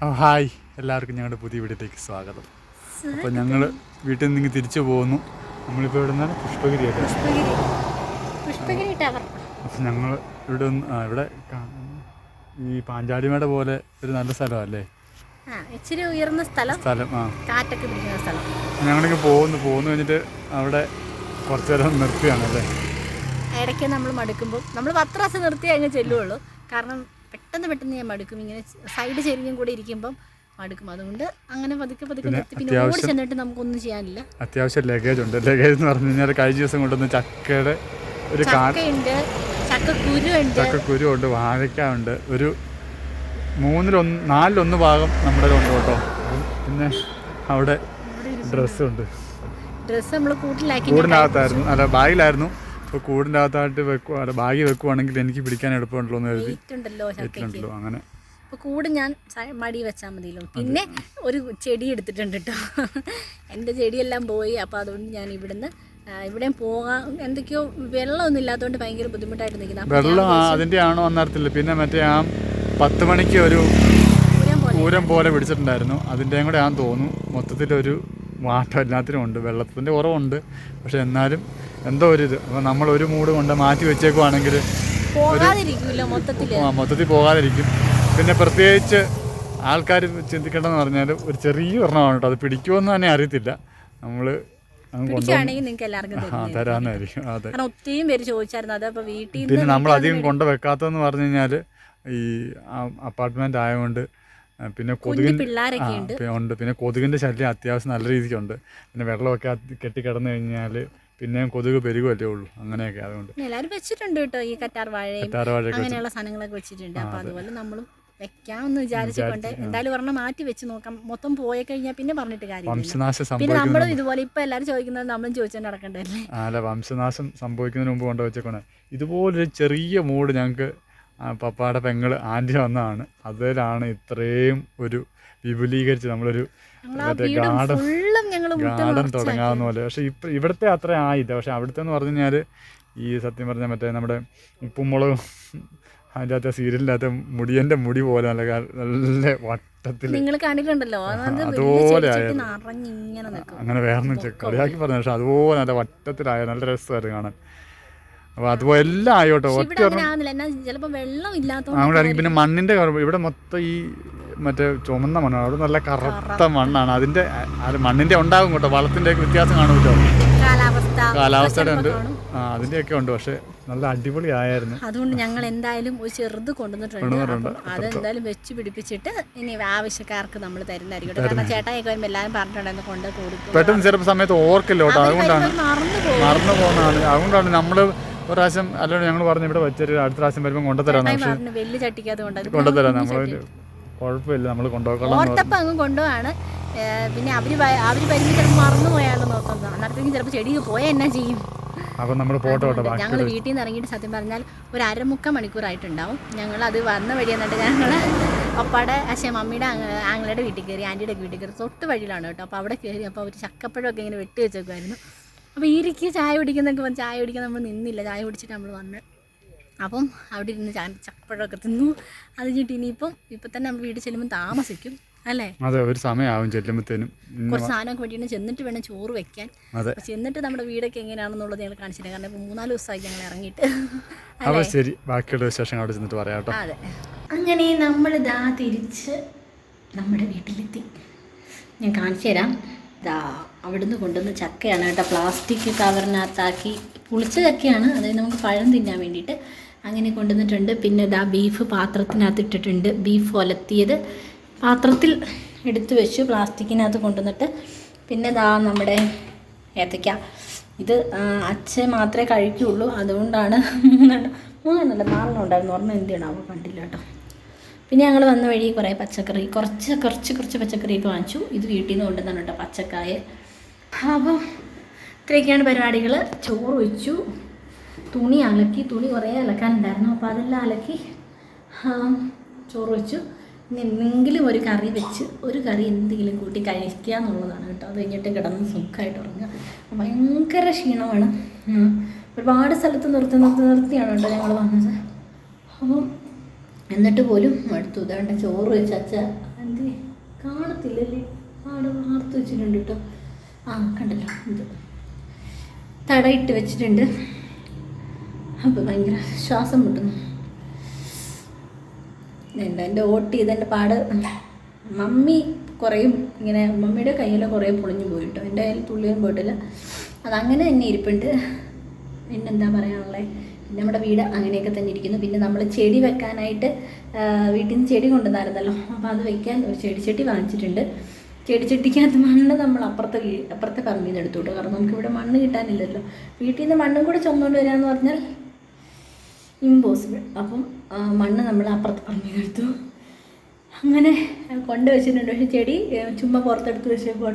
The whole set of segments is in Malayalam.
അപ്പോൾ ഹായ്. എല്ലാവർക്കും ഞങ്ങളുടെ പുതിയ വീട്ടിലേക്ക് സ്വാഗതം. അപ്പോൾ ഞങ്ങൾ വീട്ടിൽ നിന്ന് തിരിച്ചു പോകുന്നു നമ്മളിപ്പോൾ ഇവിടെ നിന്നാണ് പുഷ്പഗിരി. പുഷ്പഗിരി ടവർ. അപ്പോൾ ഞങ്ങൾ ഇവിടെ ഒന്ന് ഇവിടെ ഈ പാഞ്ചാലിമേട പോലെ ഒരു നല്ല സ്ഥലമല്ലേ? ഇച്ചിരി ഉയർന്ന സ്ഥലം. സ്ഥലം ആ. കാറ്റൊക്കെ പിടിക്കുന്ന സ്ഥലം. ഞങ്ങളിങ്ങനെ പോകുന്നു പോകുന്നു കഴിഞ്ഞിട്ട് അവിടെ കുറച്ചു നേരം നിർത്തിയാണല്ലേ ഇടയ്ക്ക് നമ്മൾ മടുക്കുമ്പോൾ നമ്മൾ പത്ത് പ്രാവശ്യം നിർത്തി അങ്ങ് ചെല്ലുള്ളൂ. കാരണം പെട്ടെന്ന് പെട്ടെന്ന് ഞാൻ മടുക്കും. ഇങ്ങനെ സൈഡ് ചെരിഞ്ഞും കൂടെ ഇരിക്കുമ്പം മടുക്കും. അതുകൊണ്ട് അങ്ങനെ പതുക്കെ പതുക്കെ പിന്നെ നിർത്തി. പിന്നെ ഓടി ചെന്നിട്ട് നമുക്കൊന്നും ചെയ്യാനില്ല. അത്യാവശ്യം ലഗേജ് ഉണ്ട്. ലഗേജ് എന്ന് പറഞ്ഞു കഴിഞ്ഞാൽ കഴിഞ്ഞ ദിവസം കൊണ്ടുവന്ന ചക്കയുടെ ഒരു ചക്കയുണ്ട് ചക്കക്കുരുണ്ട്. ചക്കക്കുരു ഉണ്ട് വാഴയ്ക്ക ഉണ്ട് ഒരു മൂന്നിലൊന്ന് നാലിലൊന്ന് ഭാഗം നമ്മുടെ ഉണ്ട് കേട്ടോ. പിന്നെ അവിടെ ഡ്രസ്സുണ്ട് ഡ്രസ്സ് നമ്മൾ കൂട്ടിലാക്കി കൂടിനകത്തായിരുന്നു. അല്ല ബാഗിലായിരുന്നു. അപ്പോൾ കൂടിന്റെ അകത്തായിട്ട് വെക്കുക ബാഗി വെക്കുവാണെങ്കിൽ എനിക്ക് പിടിക്കാൻ എളുപ്പമുണ്ടല്ലോ എന്ന് കരുതി. വെച്ചിട്ടുണ്ടല്ലോ അങ്ങനെ. അപ്പോൾ കൂട് ഞാൻ മടി വെച്ചാൽ മതിയല്ലോ. പിന്നെ ഒരു ചെടി എടുത്തിട്ടുണ്ട് കേട്ടോ എന്റെ ചെടിയെല്ലാം പോയി അപ്പോൾ അതുകൊണ്ട് ഞാൻ ഇവിടുന്ന് ഇവിടെ ഇവിടെയും പോകാൻ എന്തൊക്കെയോ വെള്ളമൊന്നും ഇല്ലാത്തതുകൊണ്ട് ഭയങ്കര ബുദ്ധിമുട്ടായിട്ട് നിൽക്കുന്നത് വെള്ളം അതിന്റെ ആണോ അന്നേരത്തില്ല പിന്നെ മറ്റേ ആ പത്ത് മണിക്ക് ഒരു പൂരം പോലെ. പിടിച്ചിട്ടുണ്ടായിരുന്നു. അതിന്റെയും കൂടെ ആണെന്ന് തോന്നുന്നു. മൊത്തത്തിലൊരു വാട്ടം എല്ലാത്തിനും ഉണ്ട്. വെള്ളത്തിന്റെ കുറവുണ്ട്. പക്ഷെ എന്നാലും എന്തോ ഒരു ഇത്. അപ്പം നമ്മൾ ഒരു മൂഡ് കൊണ്ട് മാറ്റി വെച്ചേക്കുവാണെങ്കിൽ മൊത്തത്തിൽ പോകാതിരിക്കും. പിന്നെ പ്രത്യേകിച്ച് ആൾക്കാർ ചിന്തിക്കേണ്ടതെന്ന് പറഞ്ഞാൽ ഒരു ചെറിയ ഒരെണ്ണമാണ് കേട്ടോ. അത് പിടിക്കുമെന്ന് തന്നെ അറിയത്തില്ല. നമ്മൾ അതെ. പേര് ചോദിച്ചായിരുന്നു. അത് അപ്പോൾ വീട്ടിൽ പിന്നെ നമ്മൾ അധികം കൊണ്ട് വെക്കാത്തതെന്ന് പറഞ്ഞു കഴിഞ്ഞാൽ ഈ അപ്പാർട്ട്മെന്റ് ആയതുകൊണ്ട് പിന്നെ കൊതുകിന്റെ ഉണ്ട്. പിന്നെ കൊതുകിന്റെ ശല്യം അത്യാവശ്യം നല്ല രീതിക്കുണ്ട്. പിന്നെ വെള്ളമൊക്കെ കെട്ടി കിടന്നു കഴിഞ്ഞാൽ പിന്നെയും കൊതുക് പെരുകുമല്ലേ ഉള്ളൂ. അങ്ങനെയൊക്കെ അതുകൊണ്ട് എല്ലാവരും വെച്ചിട്ടുണ്ട് കേട്ടോ ഈ കറ്റാർ വാഴയും അങ്ങനെയുള്ള സാധനങ്ങളൊക്കെ വെച്ചിട്ടുണ്ട്. അപ്പോൾ അതുപോലെ നമ്മളും വെക്കാമെന്ന് വിചാരിച്ചിട്ടുണ്ട്. എന്തായാലും ഒരെണ്ണം മാറ്റി വെച്ച് നോക്കാം. മൊത്തം പോയി കഴിഞ്ഞാൽ പിന്നെ പറഞ്ഞിട്ട് കാര്യമില്ല പിന്നെ നമ്മളും ഇതുപോലെ ഇപ്പൊ എല്ലാരും ചോദിക്കുന്നത് നമ്മളും ചോദിച്ചാൽ നടക്കണ്ടല്ലേ? അല്ല വംശനാശം സംഭവിക്കുന്നതിന് മുമ്പ് കൊണ്ട് വെച്ചേക്കണേ ഇതുപോലൊരു ചെറിയ മൂഡ് ഞങ്ങൾക്ക് പപ്പാടെ പെങ്ങൾ ആന്റി വന്നതാണ്. അതിലാണ് ഇത്രയും ഒരു വിപുലീകരിച്ച് നമ്മളൊരു ഗാർഡൻ ഗാർഡൻ തുടങ്ങാവുന്ന പോലെ. പക്ഷെ ഇപ്പം ഇവിടുത്തെ അത്ര ആയില്ല. പക്ഷെ അവിടുത്തെ എന്ന് പറഞ്ഞു കഴിഞ്ഞാൽ ഈ സത്യം പറഞ്ഞാൽ മറ്റേ നമ്മുടെ ഉപ്പും മുളകും അതിന്റെ അകത്തെ സീരിയലിനകത്ത് മുടിയന്റെ മുടി പോലെ നല്ല നല്ല വട്ടത്തിൽ നിങ്ങൾ കണ്ടിട്ടുണ്ടല്ലോ? അതുപോലെ അങ്ങനെ വേറെ കളിയാക്കി പറഞ്ഞു പക്ഷെ അതുപോലെ നല്ല വട്ടത്തിലായ നല്ല രസമായിരുന്നു കാണാൻ. അപ്പോൾ അതുപോലെ എല്ലാം ആയോട്ടോ ഒറ്റ ചിലപ്പോ വെള്ളം അങ്ങോട്ടാണെങ്കിൽ പിന്നെ മണ്ണിന്റെ ഇവിടെ മൊത്തം ഈ മറ്റേ ചുമന്ന മണ്ണാണ്. അവിടെ നല്ല കറുത്ത മണ്ണാണ്. അതിന്റെ അത് മണ്ണിന്റെ ഉണ്ടാകും കേട്ടോ. വളത്തിന്റെ ഒക്കെ വ്യത്യാസം കാണുമല്ലോ കാലാവസ്ഥ. കാലാവസ്ഥയുടെ ഉണ്ട്. ആ അതിന്റെയൊക്കെ ഉണ്ട്. പക്ഷെ നല്ല അടിപൊളി ആയിരുന്നു അതുകൊണ്ട് ഞങ്ങൾ എന്തായാലും ഒരു ചെറുത് കൊണ്ടുവന്നിട്ടുണ്ട്. അതെന്തായാലും വെച്ച് പിടിപ്പിച്ചിട്ട് ഇനി ആവശ്യക്കാർക്ക് നമ്മൾ തരുന്നതായിരിക്കും. ചേട്ടായി കാരണം ചേട്ടായൊക്കെ വരുമ്പോൾ എല്ലാവരും പറഞ്ഞിട്ടുണ്ടായിരുന്നു കൊണ്ട് കൊടുക്കും പെട്ടെന്ന് ചിലപ്പോൾ സമയത്ത് ഓർക്കില്ല കേട്ടോ. അതുകൊണ്ടാണ് മറന്നു പോകും. മറന്നു പോകുന്നതാണ്. അതുകൊണ്ടാണ് നമ്മൾ ഒരു പ്രാവശ്യം അല്ലാണ്ട് ഞങ്ങൾ പറഞ്ഞു ഇവിടെ വെച്ചൊരു അടുത്ത പ്രാവശ്യം വരുമ്പോൾ കൊണ്ടുതരാം കൊണ്ടുതരാം നമ്മൾ കുഴപ്പമില്ല നമ്മൾ എന്ന് ഓർത്തപ്പം അങ്ങ് കൊണ്ടുപോവാണ്. പിന്നെ അവർ വ- അവർ വരുമ്പോൾ ചിലപ്പോൾ മറന്നു പോയാലോ നോക്കുന്നത് അന്നേരത്തേക്കും ചിലപ്പോൾ ചെടിക്ക് പോയാൽ എന്നാ ചെയ്യും? അപ്പം നമ്മൾ ഫോട്ടോ ഞങ്ങൾ വീട്ടിൽ നിന്ന് ഇറങ്ങിയിട്ട് സത്യം പറഞ്ഞാൽ ഒരു അരമുക്കാൽ മണിക്കൂറായിട്ടുണ്ടാവും. ഞങ്ങൾ അത് വന്ന വഴി എന്നിട്ട് ഞങ്ങൾ അപ്പാടെ അച്ഛൻ മമ്മിയുടെ ആങ്ങ- ആങ്ങളുടെ വീട്ടിൽ കയറി ആന്റിയുടെ വീട്ടിൽ കയറി. തൊട്ട് വഴിയിലാണ് കേട്ടോ. അപ്പോൾ അവിടെ കയറി അപ്പോൾ ഒരു ചക്കപ്പഴമൊക്കെ ഇങ്ങനെ വെട്ടി വെച്ചേക്കുമായിരുന്നു അപ്പോൾ ഇരിക്കുക ചായ കുടിക്കുന്നൊക്കെ ചായ കുടിക്കാൻ നമ്മൾ നിന്നില്ല. ചായ കുടിച്ചിട്ട് നമ്മൾ വന്ന് അപ്പം അവിടെ ഇരുന്ന് ചാ ചക്കപ്പഴമൊക്കെ തിന്നു. അത് കഴിഞ്ഞിട്ട് ഇനിയിപ്പം ഇപ്പം തന്നെ നമ്മൾ വീട് ചെല്ലുമ്പോൾ താമസിക്കും അല്ലേ? അതെ ഒരു സമയമാവും ചെല്ലുമ്പോഴത്തേനും കുറച്ച് സാധനമൊക്കെ വേണ്ടിയിട്ട് ചെന്നിട്ട് വേണം ചോറ് വെക്കാൻ. ചെന്നിട്ട് നമ്മുടെ വീടൊക്കെ എങ്ങനെയാണെന്നുള്ളത് ഞങ്ങൾ കാണിച്ചില്ല കാരണം ഇപ്പോൾ മൂന്നാൽ ദിവസമായി ഞങ്ങൾ ഇറങ്ങിയിട്ട്. അപ്പോൾ ശരി ബാക്കിയുള്ള വിശേഷങ്ങൾ അവിടെ ചെന്നിട്ട് പറയാം കേട്ടോ. അതെ. അങ്ങനെ നമ്മൾ ദാ തിരിച്ച് നമ്മുടെ വീട്ടിലെത്തി. ഞാൻ കാണിച്ചു തരാം. ദാ അവിടുന്ന് കൊണ്ടുവന്ന ചക്കയാണ് കേട്ടോ. പ്ലാസ്റ്റിക് കവറിനകത്താക്കി പുളിച്ച ചക്കയാണ്. അതായത് നമുക്ക് പഴം തിന്നാൻ വേണ്ടിയിട്ട്. അങ്ങനെ കൊണ്ടുവന്നിട്ടുണ്ട്. പിന്നെ ഇതാ ബീഫ് പാത്രത്തിനകത്ത് ഇട്ടിട്ടുണ്ട്. ബീഫ് ഒലത്തിയത് പാത്രത്തിൽ എടുത്തു വെച്ചു. പ്ലാസ്റ്റിക്കിനകത്ത് കൊണ്ടുവന്നിട്ട്. പിന്നെ ഇതാ നമ്മുടെ ഏത്തയ്ക്ക. ഇത് അച്ഛൻ മാത്രമേ കഴിക്കുള്ളൂ. അതുകൊണ്ടാണ് മൂന്നെണ്ണം മൂന്നെണ്ണല്ല നാലെണ്ണം ഉണ്ടായിരുന്നു. എന്ത് ചെയ്യണമോ കണ്ടില്ല കേട്ടോ. പിന്നെ ഞങ്ങൾ വന്ന വഴി കുറേ പച്ചക്കറി കുറച്ച് കുറച്ച് കുറച്ച് പച്ചക്കറിയൊക്കെ വാങ്ങിച്ചു. ഇത് വീട്ടിൽ നിന്ന് കൊണ്ടുവന്നാണ് കേട്ടോ പച്ചക്കായ. അപ്പോൾ ഇത്രയൊക്കെയാണ് പരിപാടികൾ. ചോറ് വെച്ചു. തുണി അലക്കി തുണി കുറേ അലക്കാനുണ്ടായിരുന്നു. അപ്പോൾ അതെല്ലാം അലക്കി ചോറ് വെച്ചു. എന്തെങ്കിലും ഒരു കറി വെച്ച് ഒരു കറി എന്തെങ്കിലും കൂട്ടി കഴിക്കുക എന്നുള്ളതാണ് കേട്ടോ. അത് കഴിഞ്ഞിട്ട് കിടന്ന് സുഖമായിട്ട് ഉറങ്ങുക. ഭയങ്കര ക്ഷീണമാണ്. ഒരുപാട് സ്ഥലത്ത് നിർത്തി നിർത്തി നിർത്തിയാണ് കേട്ടോ ഞങ്ങൾ വന്നത്. അപ്പം എന്നിട്ട് പോലും മടുത്തു. ഇതാണ്ട് ചോറ് വെച്ച് അച്ഛ എന്ത്? കാണത്തില്ലല്ലേ? ആട് വാർത്ത് വെച്ചിട്ടുണ്ട് കേട്ടോ. ആ കണ്ടല്ലോ ഇത് തടയിട്ട് വെച്ചിട്ടുണ്ട്. അപ്പോൾ ഭയങ്കര ശ്വാസം മുട്ടുന്നു. എന്താ എന്റെ ഓട്ട് ചെയ്തെന്റെ പാട്? മമ്മി കുറേയും. ഇങ്ങനെ മമ്മിയുടെ കയ്യിൽ കുറേ പൊളിഞ്ഞു പോയിട്ടോ. എന്റെ കയ്യിൽ തുള്ളിയൊന്നും പോയിട്ടില്ല. അതങ്ങനെ തന്നെ ഇരിപ്പുണ്ട്. പിന്നെന്താ പറയാനുള്ളത് നമ്മുടെ വീട് അങ്ങനെയൊക്കെ തന്നെ ഇരിക്കുന്നു. പിന്നെ നമ്മൾ ചെടി വെക്കാനായിട്ട് വീട്ടിൽ നിന്ന് ചെടി കൊണ്ടുവന്നായിരുന്നല്ലോ. അപ്പോൾ അത് വെക്കാൻ ഒരു ചെടിച്ചട്ടി വാങ്ങിച്ചിട്ടുണ്ട്. ചെടിച്ചട്ടിക്കകത്ത് മണ്ണ് നമ്മൾ അപ്പുറത്തെ അപ്പുറത്തെ പറമ്പിൽ നിന്ന് എടുത്തു കാരണം നമുക്കിവിടെ മണ്ണ് കിട്ടാനില്ലല്ലോ. വീട്ടിൽ നിന്ന് മണ്ണും കൂടെ ചുമന്നുകൊണ്ട് വരാമെന്ന് പറഞ്ഞാൽ ഇമ്പോസിബിൾ അപ്പം മണ്ണ് നമ്മൾ അപ്പുറത്ത് പറമ്പിൽ എടുത്തു അങ്ങനെ കൊണ്ട് വെച്ചിട്ടുണ്ട്. പക്ഷേ ചെടി ചുമ്മാ പുറത്തെടുത്ത് വെച്ചപ്പോൾ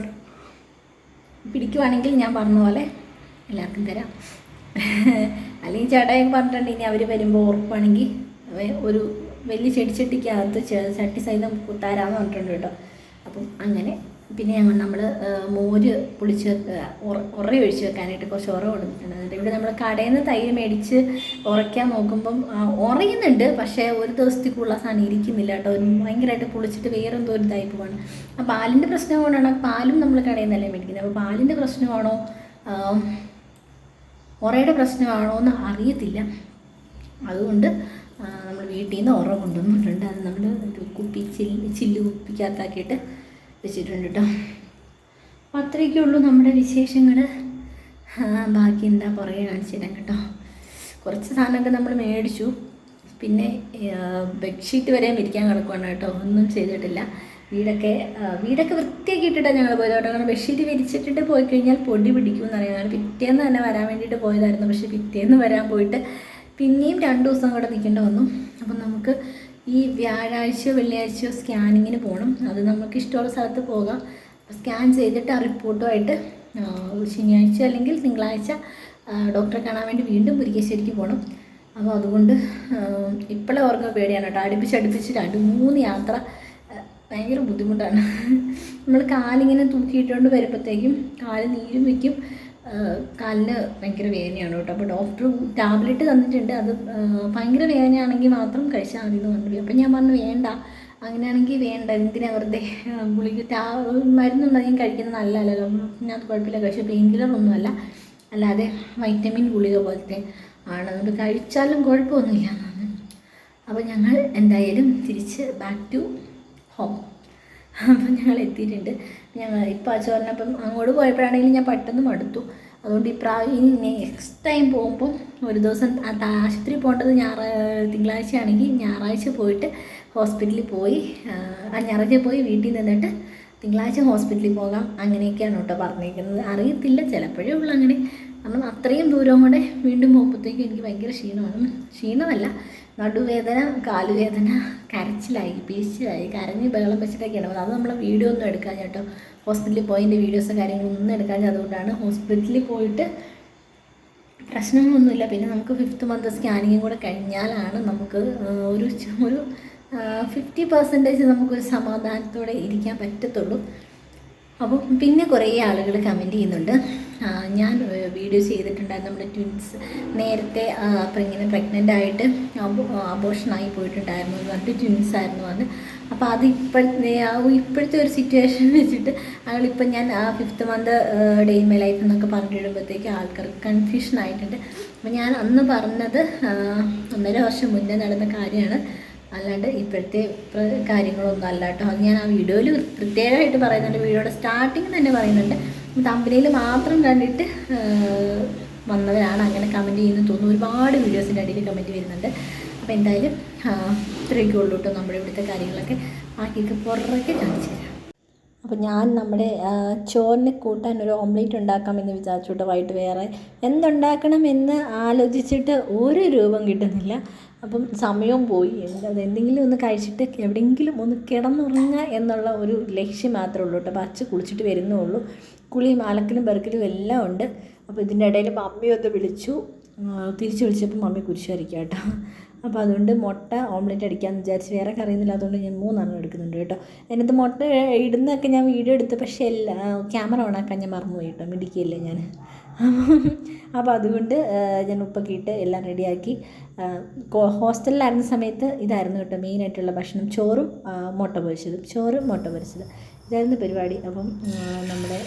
പിടിക്കുവാണെങ്കിൽ ഞാൻ പറഞ്ഞ പോലെ എല്ലാവർക്കും തരാം. അല്ലെങ്കിൽ ചേട്ടായി പറഞ്ഞിട്ടുണ്ട് ഇനി അവർ വരുമ്പോൾ ഉറപ്പാണെങ്കിൽ ഒരു വലിയ ചെടിച്ചട്ടിക്കകത്ത് ചട്ടി സഹിതം തരാമെന്ന് പറഞ്ഞിട്ടുണ്ട് കേട്ടോ. അപ്പം അങ്ങനെ പിന്നെ ഞങ്ങൾ നമ്മൾ മോര് പൊളിച്ച് ഉറ- ഒഴിച്ച് വെക്കാനായിട്ട് കുറച്ച് ഉറ കൊടുത്തിട്ടുണ്ട്. ഇവിടെ നമ്മൾ കടയിൽ നിന്ന് തൈര് മേടിച്ച് ഉറയ്ക്കാൻ നോക്കുമ്പം ഉറയുന്നുണ്ട് പക്ഷേ ഒരു ദിവസത്തേക്കുള്ള സാധനം ഇരിക്കുന്നില്ല കേട്ടോ. ഭയങ്കരമായിട്ട് പൊളിച്ചിട്ട് വേറെ എന്തോ ഒരു ഇതായി പോവാണ്. ആ പാലിന്റെ പ്രശ്നം കൊണ്ടാണ് പാലും നമ്മൾ കടയിൽ നിന്നല്ലേ മേടിക്കുന്നത്. അപ്പോൾ പാലിന്റെ പ്രശ്നമാണോ? ഉറയുടെ പ്രശ്നമാണോ എന്ന് അറിയത്തില്ല. അതുകൊണ്ട് നമ്മൾ വീട്ടിൽ നിന്ന് ഉറ കൊണ്ടുവന്നിട്ടുണ്ട്. അത് നമ്മൾ കുപ്പി ചില്ല് ചില്ല് കുപ്പിക്കകത്താക്കിയിട്ട് വെച്ചിട്ടുണ്ട് കേട്ടോ അപ്പോൾ അത്രയൊക്കെ നമ്മുടെ വിശേഷങ്ങൾ ബാക്കി എന്താ പുറകെ കാണിച്ചു കേട്ടോ. കുറച്ച് സാധനമൊക്കെ നമ്മൾ മേടിച്ചു. പിന്നെ ബെഡ്ഷീറ്റ് വരെ വിരിക്കാൻ കിടക്കുവാണ് കേട്ടോ. ഒന്നും ചെയ്തിട്ടില്ല. വീടൊക്കെ വീടൊക്കെ വൃത്തിയാക്കി ഇട്ടിട്ടാണ് ഞങ്ങൾ പോയത് കേട്ടോ. കാരണം ബെഡ്ഷീറ്റ് വിരിച്ചിട്ടിട്ട് പോയി കഴിഞ്ഞാൽ പൊടി പിടിക്കും അറിയാം പിറ്റേന്ന് തന്നെ വരാൻ വേണ്ടിയിട്ട് പോയതായിരുന്നു. പക്ഷേ പിറ്റേന്ന് വരാൻ പോയിട്ട് പിന്നെയും രണ്ട് ദിവസം കൂടെ നിൽക്കേണ്ടി വന്നു. അപ്പം നമുക്ക് ഈ വ്യാഴാഴ്ചയോ വെള്ളിയാഴ്ചയോ സ്കാനിങ്ങിന് പോകണം അത് നമുക്ക് ഇഷ്ടമുള്ള സ്ഥലത്ത് പോകാം. സ്കാൻ ചെയ്തിട്ട് ആ റിപ്പോർട്ടുമായിട്ട് ശനിയാഴ്ച അല്ലെങ്കിൽ തിങ്കളാഴ്ച ഡോക്ടറെ കാണാൻ വേണ്ടി വീണ്ടും മുരിക്കശ്ശേരിക്ക് പോകണം അപ്പോൾ അതുകൊണ്ട് ഇപ്പോഴേ ഓർക്കാൻ പേടിയാണ് കേട്ടോ. അടുപ്പിച്ച് അടുപ്പിച്ച് രണ്ട് മൂന്ന് യാത്ര ഭയങ്കര ബുദ്ധിമുട്ടാണ്. നമ്മൾ കാലിങ്ങനെ തൂക്കിയിട്ടുകൊണ്ട് വരുമ്പോഴത്തേക്കും കാൽ നീരും വയ്ക്കും കാലിന് ഭയങ്കര വേദനയാണ് കേട്ടോ. അപ്പോൾ ഡോക്ടർ ടാബ്ലറ്റ് തന്നിട്ടുണ്ട്. അത് ഭയങ്കര വേദനയാണെങ്കിൽ മാത്രം കഴിച്ചാൽ മതി എന്ന് പറഞ്ഞു അപ്പം ഞാൻ പറഞ്ഞു വേണ്ട. അങ്ങനെയാണെങ്കിൽ വേണ്ട. എന്തിനാ വെറുതെ ഗുളിക ടാ മരുന്നൊന്നും അധികം കഴിക്കുന്നത് നല്ലതല്ലല്ലോ. ഞാൻ കുഴപ്പമില്ല. കഴിച്ച. പെയിൻ കില്ലർ ഒന്നുമല്ല അല്ലാതെ വൈറ്റമിൻ ഗുളിക പോലത്തെ ആണ്. അതുകൊണ്ട് കഴിച്ചാലും കുഴപ്പമൊന്നുമില്ല എന്നാണ് അപ്പോൾ ഞങ്ങൾ എന്തായാലും തിരിച്ച് ബാക്ക് ടു ഹോം അപ്പം ഞങ്ങൾ എത്തിയിട്ടുണ്ട്. ഞങ്ങൾ ഇപ്പോൾ അച്ഛൻ പറഞ്ഞപ്പം അങ്ങോട്ട് പോയപ്പോഴാണെങ്കിൽ ഞാൻ പെട്ടെന്ന് മടുത്തു. അതുകൊണ്ട് പ്രാ ഇനി നെക്സ്റ്റ് ടൈം പോകുമ്പം ഒരു ദിവസം ആ ആശുപത്രി പോകേണ്ടത് ഞായറാ തിങ്കളാഴ്ച ആണെങ്കിൽ ഞായറാഴ്ച പോയിട്ട് ഹോസ്പിറ്റലിൽ പോയി ആ, ആ ഞായറാഴ്ച പോയി വീട്ടിൽ നിന്നിട്ട് തിങ്കളാഴ്ച ഹോസ്പിറ്റലിൽ പോകാം. അങ്ങനെയൊക്കെയാണ് കേട്ടോ പറഞ്ഞേക്കുന്നത് അറിയത്തില്ല ചിലപ്പോഴേ ഉള്ളൂ അങ്ങനെ. കാരണം അത്രയും ദൂരം കൂടെ വീണ്ടും പോകുമ്പോഴത്തേക്കും എനിക്ക് ഭയങ്കര ക്ഷീണമാണ്. ക്ഷീണമല്ല നടുവേദന കാലുവേദന കരച്ചിലായി പിരിച്ചിലായി കരഞ്ഞ് ബഹളം വെച്ചിട്ടൊക്കെയാണ്. അത് നമ്മൾ വീഡിയോ ഒന്നും എടുക്കാൻ കേട്ടോ. ഹോസ്പിറ്റലിൽ പോയതിന്റെ വീഡിയോസും കാര്യങ്ങളൊന്നും എടുക്കാൻ അതുകൊണ്ടാണ് ഹോസ്പിറ്റലിൽ പോയിട്ട് പ്രശ്നങ്ങളൊന്നുമില്ല. പിന്നെ നമുക്ക് ഫിഫ്ത്ത് മന്ത് സ്കാനിങ്ങും കൂടെ കഴിഞ്ഞാലാണ് നമുക്ക് ഒരു ഒരു ഫിഫ്റ്റി പെർസെന്റേജ് നമുക്കൊരു സമാധാനത്തോടെ ഇരിക്കാൻ പറ്റത്തുള്ളൂ. അപ്പം പിന്നെ കുറേ ആളുകൾ കമന്റ് ചെയ്യുന്നുണ്ട്. ഞാൻ വീഡിയോ ചെയ്തിട്ടുണ്ടായിരുന്നു നമ്മുടെ ട്വിൻസ് നേരത്തെ അപ്പം ഇങ്ങനെ പ്രഗ്നന്റ് ആയിട്ട് അബോഷനായി പോയിട്ടുണ്ടായിരുന്നു എന്ന് പറഞ്ഞിട്ട് ട്വിൻസ് ആയിരുന്നു എന്ന് അപ്പോൾ അത് ഇപ്പോഴത്തെ ഇപ്പോഴത്തെ ഒരു സിറ്റുവേഷൻ വെച്ചിട്ട് അയാളിപ്പം ഞാൻ ആ fifth month day in my life എന്നൊക്കെ പറഞ്ഞിടുമ്പോഴത്തേക്ക് ആൾക്കാർക്ക് കൺഫ്യൂഷൻ ആയിട്ടുണ്ട്. അപ്പം ഞാൻ അന്ന് പറഞ്ഞത് ഒന്നര വർഷം മുന്നേ നടന്ന കാര്യമാണ്. അല്ലാണ്ട് ഇപ്പോഴത്തെ കാര്യങ്ങളൊന്നും അല്ല കേട്ടോ. അത് ഞാൻ ആ വീഡിയോയിൽ പ്രത്യേകമായിട്ട് പറയുന്നുണ്ട്. വീഡിയോയുടെ സ്റ്റാർട്ടിങ് തന്നെ പറയുന്നുണ്ട്. തമ്പനിയിൽ മാത്രം കണ്ടിട്ട് വന്നവരാണ് അങ്ങനെ കമന്റ് ചെയ്യുന്നത്. തോന്നുന്നു ഒരുപാട് വീഡിയോസിന്റെ അടിയിൽ കമന്റ് വരുന്നുണ്ട്. അപ്പോൾ എന്തായാലും ഇത്രയൊക്കെ ഉള്ളൂ കേട്ടോ നമ്മുടെ ഇവിടുത്തെ കാര്യങ്ങളൊക്കെ. ബാക്കിയൊക്കെ പുറകെ കാണിച്ചു തരാം. അപ്പോൾ ഞാൻ നമ്മുടെ ചോറിനെ കൂട്ടാൻ ഒരു ഓംലേറ്റ് ഉണ്ടാക്കാമെന്ന് വിചാരിച്ചു കേട്ടോ വൈകിട്ട് വേറെ. എന്തുണ്ടാക്കണം എന്ന് ആലോചിച്ചിട്ട് ഒരു രൂപം കിട്ടുന്നില്ല. അപ്പം സമയവും പോയി. അത് എന്തെങ്കിലും ഒന്ന് കഴിച്ചിട്ട് എവിടെയെങ്കിലും ഒന്ന് കിടന്നുറങ്ങുക എന്നുള്ള ഒരു ലക്ഷ്യം മാത്രമേ ഉള്ളൂ കേട്ടോ അപ്പോൾ അച്ഛ കുളിച്ചിട്ട് വരുന്നേ ഉള്ളൂ. കുളിയും അലക്കലും പെറുക്കലും എല്ലാം ഉണ്ട്. അപ്പോൾ ഇതിന്റെ ഇടയിൽ മമ്മി ഒന്ന് വിളിച്ചു. തിരിച്ചു വിളിച്ചപ്പോൾ മമ്മി കുരിശ് വരയ്ക്കുക കേട്ടോ അപ്പോൾ അതുകൊണ്ട് മുട്ട ഓംലെറ്റ് അടിക്കാമെന്ന് വിചാരിച്ച് വേറെ കറിയൊന്നുമില്ലാത്തതുകൊണ്ട് ഞാൻ മൂന്നെണ്ണം എടുക്കുന്നുണ്ട് കേട്ടോ. അതിനകത്ത് മുട്ട ഇടുന്നതൊക്കെ ഞാൻ വീഡിയോ എടുത്ത് പക്ഷേ എല്ലാ ക്യാമറ ഓണാക്കാൻ ഞാൻ മറന്നുപോയി കേട്ടോ. മിടിക്കുകയല്ലേ ഞാൻ. അപ്പോൾ അതുകൊണ്ട് ഞാൻ ഉപ്പൊക്കെ ഇട്ട് എല്ലാം റെഡിയാക്കി. ഹോസ്റ്റലിലായിരുന്ന സമയത്ത് ഇതായിരുന്നു കേട്ടോ മെയിനായിട്ടുള്ള ഭക്ഷണം. ചോറും മുട്ട പൊരിച്ചതും. ചോറും മുട്ട പൊരിച്ചത്. ഇതായിരുന്നു പരിപാടി. അപ്പം നമ്മുടെ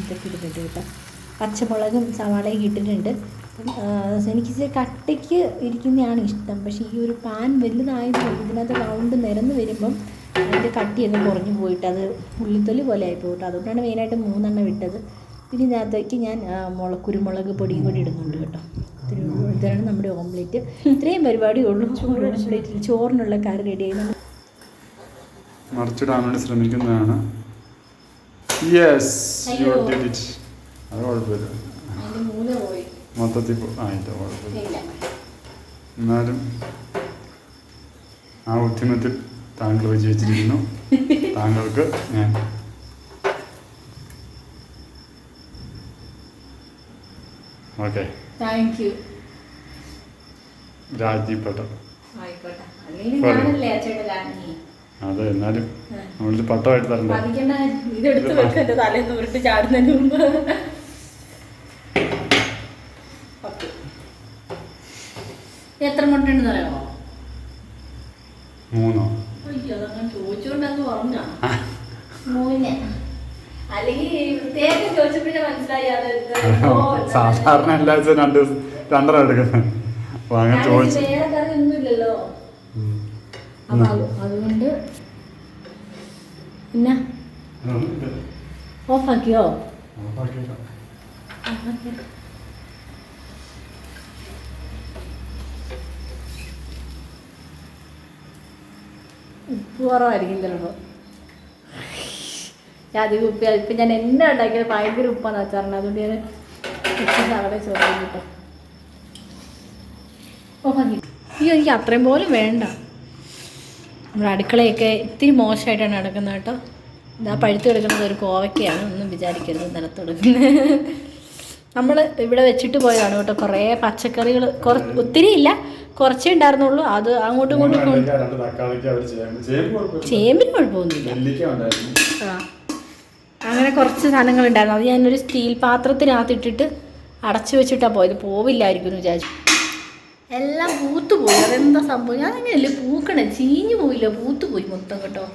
ഇതൊക്കെ ഇട്ടിട്ടുണ്ട് കേട്ടോ. പച്ചമുളകും സവാളയും ഇട്ടിട്ടുണ്ട്. എനിക്ക് ഇച്ചിരി കട്ടിക്ക് ഇരിക്കുന്നതാണ് ഇഷ്ടം. പക്ഷേ ഈ ഒരു പാൻ വലുതായത് ഇതിനകത്ത് റൗണ്ട് നിരന്ന് വരുമ്പം അതിന്റെ കട്ടിയൊക്കെ കുറഞ്ഞു പോയിട്ട് അത് ഉള്ളിത്തൊലി പോലെ ആയി പോയിട്ട് അതുകൊണ്ടാണ് മെയിനായിട്ട് മൂന്നെണ്ണം ഇട്ടത്. പിന്നെ ഇതിനകത്തേക്ക് ഞാൻ മുളക് കുരുമുളക് പൊടിയും കൂടി ഇടുന്നുണ്ട് കേട്ടോ. ഇത്രയും ഇതാണ് നമ്മുടെ ഓംലെറ്റ്. ഇത്രയും പരിപാടിയേ ഉള്ളൂ. ചോറ് പ്ലേറ്റിൽ ചോറിനുള്ള കറി റെഡി ആയി. മറിച്ചിടാൻ വേണ്ടി ശ്രമിക്കുന്നതാണ് യെസ് യു ഡിഡ് ഇറ്റ് അത് കുഴപ്പമില്ല. മൊത്തത്തിൽ പോ- ആ ഇല്ല കുഴപ്പമില്ല. എന്നാലും ആ ഉദ്യമത്തിൽ താങ്കൾ വിജയിച്ചിരിക്കുന്നു. താങ്കൾക്ക് ഞാൻ ഓക്കെ താങ്ക് യു രാജ്ദീപ് പട്ടം ആയിക്കോട്ടെ അതെ എന്നാലും നമ്മളിത് പട്ടമായിട്ട് തരണ്ടേ? പതിക്കണ്ട ഇതെടുത്ത് വെക്കും എന്റെ തലേന്ന് ഉരുട്ട് ചാടുന്നതിന് മുമ്പ്. ഓക്കെ. എത്ര മുട്ട ഉണ്ടെന്ന് അറിയാമോ മൂന്നോ? അയ്യോ അതങ്ങനെ ചോദിച്ചുകൊണ്ട് അങ്ങ് പറഞ്ഞാ മൂന്ന്. അല്ലെങ്കിൽ പ്രത്യേകം ചോദിച്ചപ്പോഴേ മനസ്സിലായി അത് സാധാരണ എല്ലാ ദിവസവും രണ്ട് ദിവസം രണ്ടര എടുക്കുന്നത്. അങ്ങനെ ചോദിച്ചു വേറെ കറി ഒന്നുമില്ലല്ലോ. അപ്പൊ അത് അതുകൊണ്ട് പിന്നെ ഓഫാക്കിയോ? ഉപ്പ് കുറവായിരിക്കും ചിലപ്പോൾ അധികം ഉപ്പ് ഇപ്പം ഞാൻ എന്നെ ഉണ്ടാക്കിയത് ഭയങ്കര ഉപ്പാന്ന് വെച്ചാറുണ്ട് അതുകൊണ്ട് ഞാൻ ഉപ്പിന്റെ അവിടെ ചോദിക്കും കേട്ടോ. ഓ മതി അയ്യോ എനിക്ക് അത്രയും പോലും വേണ്ട. നമ്മുടെ അടുക്കളയൊക്കെ ഇത്തിരി മോശമായിട്ടാണ് നടക്കുന്നത് കേട്ടോ. ഇതാ പഴുത്ത് കിടക്കുന്നത് ഒരു കോവയ്ക്കയാണ് ഒന്നും വിചാരിക്കരുത് നിലത്തൊടുക്കുന്നത് നമ്മൾ ഇവിടെ വെച്ചിട്ട് പോയതാണ് കേട്ടോ. കുറേ പച്ചക്കറികൾ കുറ ഒത്തിരി ഇല്ല. കുറച്ചേ ഉണ്ടായിരുന്നുള്ളൂ. അത് അങ്ങോട്ടും ഇങ്ങോട്ടും ചേമ്പിന് കുഴപ്പമൊന്നുമില്ല. ആ. അങ്ങനെ കുറച്ച് സാധനങ്ങൾ ഉണ്ടായിരുന്നു അത് ഞാനൊരു സ്റ്റീൽ പാത്രത്തിനകത്തിട്ടിട്ട് അടച്ചു വെച്ചിട്ടാണ് പോയത്. പോവില്ലായിരിക്കും എന്ന് വിചാരിച്ചു. എല്ലാം പൂത്തു പോയി അതെന്താ സംഭവം? ഞാൻ അങ്ങനെയല്ലേ പൂക്കണേ? ചീഞ്ഞു പോയില്ല? പൂത്തു പോയി മൊത്തം കേട്ടോ.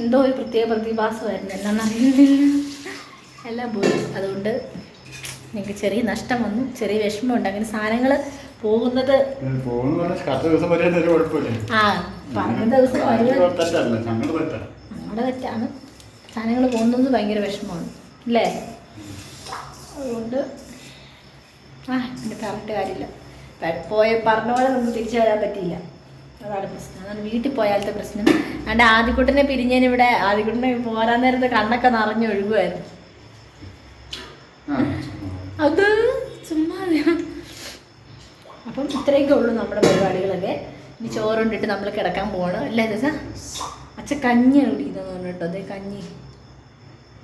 എന്തോ ഒരു പ്രത്യേക പ്രതിഭാസമായിരുന്നു. എന്നാന്നറിയില്ല എല്ലാം പോയി. അതുകൊണ്ട് എനിക്ക് ചെറിയ നഷ്ടം വന്നു. ചെറിയ വിഷമമുണ്ട്. അങ്ങനെ സാധനങ്ങൾ പോകുന്നത് ആ പറഞ്ഞ ദിവസം ഞങ്ങളുടെ തെറ്റാണ്. സാധനങ്ങൾ പോകുന്നത് ഭയങ്കര വിഷമമാണ്. അല്ലേ? അതുകൊണ്ട് ആ എന്റെ കറക്റ്റ് കാര്യമില്ല. പോയ പറഞ്ഞ പോലെ നമുക്ക് തിരിച്ചു വരാൻ പറ്റിയില്ല. അതാണ് പ്രശ്നം. അതാണ് വീട്ടിൽ പോയാലത്തെ പ്രശ്നം. അതുകൊണ്ട് ആദ്യക്കുട്ടനെ പിരിഞ്ഞതിനിവിടെ ആദ്യക്കുട്ടനെ പോരാൻ നേരത്തെ കണ്ണൊക്കെ നിറഞ്ഞു ഒഴുകുമായിരുന്നു അത് ചുമ്മാ അപ്പം ഇത്രയൊക്കെ ഉള്ളൂ നമ്മുടെ പരിപാടികളൊക്കെ. ഇനി ചോറുണ്ടിട്ട് നമ്മൾ കിടക്കാൻ പോകണം അല്ലേ ദിവസം അച്ഛൻ കഞ്ഞിയാണ് കുടിക്കുന്നതെന്ന് പറഞ്ഞിട്ടോ? അതെ കഞ്ഞി.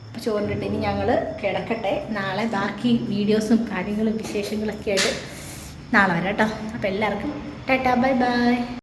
അപ്പോൾ ചോറുണ്ടിട്ട് ഇനി ഞങ്ങൾ കിടക്കട്ടെ. നാളെ ബാക്കി വീഡിയോസും കാര്യങ്ങളും വിശേഷങ്ങളൊക്കെ ആയിട്ട് നാളെ വരാം കേട്ടോ. അപ്പോൾ എല്ലാവർക്കും ടാറ്റാ ബൈ ബൈ.